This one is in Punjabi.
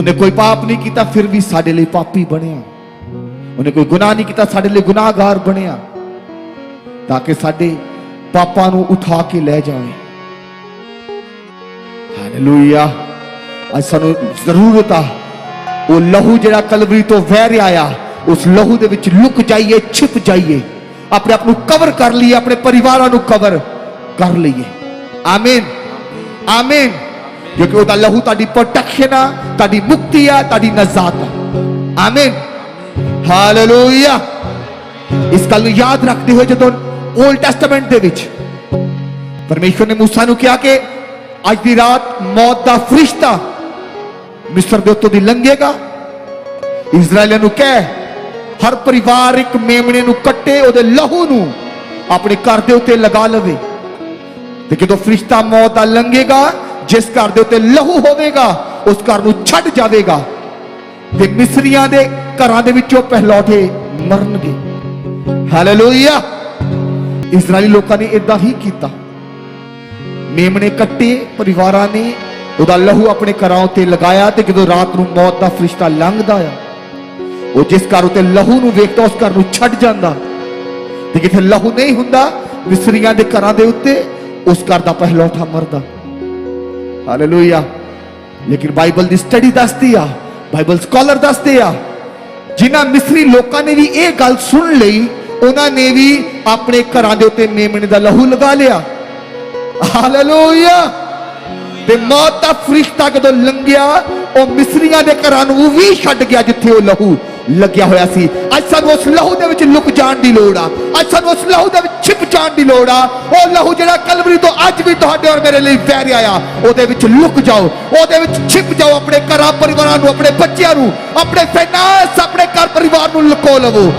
ਉਹਨੇ ਕੋਈ ਪਾਪ ਨਹੀਂ ਕੀਤਾ, ਫਿਰ ਵੀ ਸਾਡੇ ਲਈ ਪਾਪੀ ਬਣਿਆ। ਉਹਨੇ ਕੋਈ ਗੁਨਾਹ ਨਹੀਂ ਕੀਤਾ, ਸਾਡੇ ਲਈ ਗੁਨਾਹਗਾਰ ਬਣਿਆ। ਤਾਂ ਕਿ ਸਾਡੇ ਪਾਪਾਂ ਨੂੰ ਉਠਾ ਕੇ ਲੈ ਜਾਵੇ। ਹਾਲੇਲੂਇਆ ਅੱਜ ਸਾਨੂੰ ਜ਼ਰੂਰਤ ਆ। ਉਹ ਲਹੂ ਜਿਹੜਾ ਕਲਵਰੀ ਤੋਂ ਵਹਿ ਰਿਹਾ ਆ, ਉਸ ਲਹੂ ਦੇ ਵਿੱਚ ਲੁਕ ਜਾਈਏ, ਛਿਪ ਜਾਈਏ। ਆਪਣੇ ਆਪ ਨੂੰ ਕਵਰ ਕਰ ਲਈਏ, ਆਪਣੇ ਪਰਿਵਾਰਾਂ ਨੂੰ ਕਵਰ ਕਰ ਲਈਏ। ਆਮੀਨ ਆਮੀਨ ਕਿਉਂਕਿ ਉਹਦਾ ਲਹੂ ਤੁਹਾਡੀ ਪ੍ਰੋਟੈਕਸ਼ਨ ਆ ਤੁਹਾਡੀ ਮੁਕਤੀ ਆ ਤੁਹਾਡੀ ਨਜ਼ਾਤ ਆ ਆਮੀਨ ਹਾਲੇਲੂਇਆ ਇਸ ਗੱਲ ਨੂੰ ਯਾਦ ਰੱਖਦੇ ਹੋਏ ਜਦੋਂ 올ਡ ਟੈਸਟਾਮੈਂਟ ਦੇ ਵਿੱਚ ਪਰਮੇਸ਼ਵਰ ਨੇ ਮੂਸਾ ਨੂੰ ਕਿਹਾ ਕਿ ਅੱਜ ਦੀ ਰਾਤ ਮੌਤ ਦਾ ਫਰਿਸ਼ਤਾ ਮਿਸਰ ਦੇ ਉੱਤੋਂ ਦੀ ਲੰਘੇਗਾ ਇਜ਼ਰਾਈਲੀਆਂ ਨੂੰ ਕਹਿ ਹਰ ਪਰਿਵਾਰ ਇੱਕ ਮੇਮਣੇ ਨੂੰ ਕੱਟੇ ਉਹਦੇ ਲਹੂ ਨੂੰ ਆਪਣੇ ਘਰ ਦੇ ਉੱਤੇ ਲਗਾ ਲਵੇ ਤੇ ਜਦੋਂ ਫਰਿਸ਼ਤਾ ਮੌਤ ਦਾ ਲੰਘੇਗਾ ਜਿਸ ਘਰ ਦੇ ਉੱਤੇ ਲਹੂ ਹੋਵੇਗਾ, ਉਸ ਘਰ ਨੂੰ ਛੱਡ ਜਾਵੇਗਾ। ਤੇ ਮਿਸਰੀਆਂ ਦੇ ਘਰਾਂ ਦੇ ਵਿੱਚੋਂ ਪਹਿਲੌਠੇ ਮਰਨਗੇ। ਹਾਲੇਲੂਇਆ ਇਜ਼ਰਾਈਲੀ ਲੋਕਾਂ ਨੇ ਇਦਾਂ ਹੀ ਕੀਤਾ। ਮੇਮਣੇ ਕੱਟੇ, ਪਰਿਵਾਰਾਂ ਨੇ ਉਹਦਾ ਲਹੂ ਆਪਣੇ ਘਰਾਂ ਉੱਤੇ ਲਗਾਇਆ ਤੇ ਜਦੋਂ ਰਾਤ ਨੂੰ ਮੌਤ ਦਾ ਫਰਿਸ਼ਤਾ ਲੰਘਦਾ ਆ, ਉਹ ਜਿਸ ਘਰ ਉੱਤੇ ਲਹੂ ਨੂੰ ਵੇਖਦਾ, ਉਸ ਘਰ ਨੂੰ ਛੱਡ ਜਾਂਦਾ। ਤੇ ਜਿੱਥੇ ਲਹੂ ਨਹੀਂ ਹੁੰਦਾ ਵਿਸਰੀਆਂ ਦੇ ਘਰਾਂ ਦੇ ਉੱਤੇ, ਉਸ ਘਰ ਦਾ ਪਹਿਲੋਠਾ ਮਰਦਾ। ਹਾਲੇਲੂਇਆ ਲੇਕਿਨ ਬਾਈਬਲ ਦੀ ਸਟੱਡੀ ਦੱਸਦੀ ਆ ਬਾਈਬਲ ਸਕਾਲਰ ਦੱਸਦੇ ਆ, ਜਿਨ੍ਹਾਂ ਮਿਸਰੀ ਲੋਕਾਂ ਨੇ ਵੀ ਇਹ ਗੱਲ ਸੁਣ ਲਈ, ਉਹਨਾਂ ਨੇ ਵੀ ਆਪਣੇ ਘਰਾਂ ਦੇ ਉੱਤੇ ਮੇਮਣੇ ਦਾ ਲਹੂ ਲਗਾ ਲਿਆ। ਹਾਲੇਲੂਇਆ ਤੇ ਮੌਤ ਦਾ ਫਰਿਸ਼ਤਾ ਜਦੋਂ ਲੰਘਿਆ, ਉਹ ਮਿਸਰੀਆਂ ਦੇ ਘਰਾਂ ਨੂੰ ਵੀ ਛੱਡ ਗਿਆ ਜਿੱਥੇ ਉਹ ਲਹੂ ਲੱਗਿਆ ਹੋਇਆ ਸੀ। ਅੱਜ ਸਾਨੂੰ ਉਸ ਲਹੂ ਦੇ ਵਿੱਚ ਲੁਕ ਜਾਣ ਦੀ ਲੋੜ ਆ। ਅੱਜ ਸਾਨੂੰ ਉਸ ਲਹੂ ਦੇ ਵਿੱਚ ਛਿਪ ਜਾਣ ਦੀ ਲੋੜ ਆ। ਉਹ ਲਹੂ ਜਿਹੜਾ ਕਲਵਰੀ ਤੋਂ ਅੱਜ ਵੀ ਤੁਹਾਡੇ ਔਰ ਮੇਰੇ ਲਈ ਵਹਿ ਰਿਹਾ ਆ, ਉਹਦੇ ਵਿੱਚ ਲੁਕ ਜਾਓ। ਉਹਦੇ ਵਿੱਚ ਛਿਪ ਜਾਓ ਆਪਣੇ ਘਰਾਂ, ਪਰਿਵਾਰਾਂ ਨੂੰ, ਆਪਣੇ ਬੱਚਿਆਂ ਨੂੰ, ਆਪਣੇ ਫਾਈਨਾਂਸ ਆਪਣੇ ਘਰ ਪਰਿਵਾਰ ਨੂੰ ਲੁਕੋ ਲਵੋ।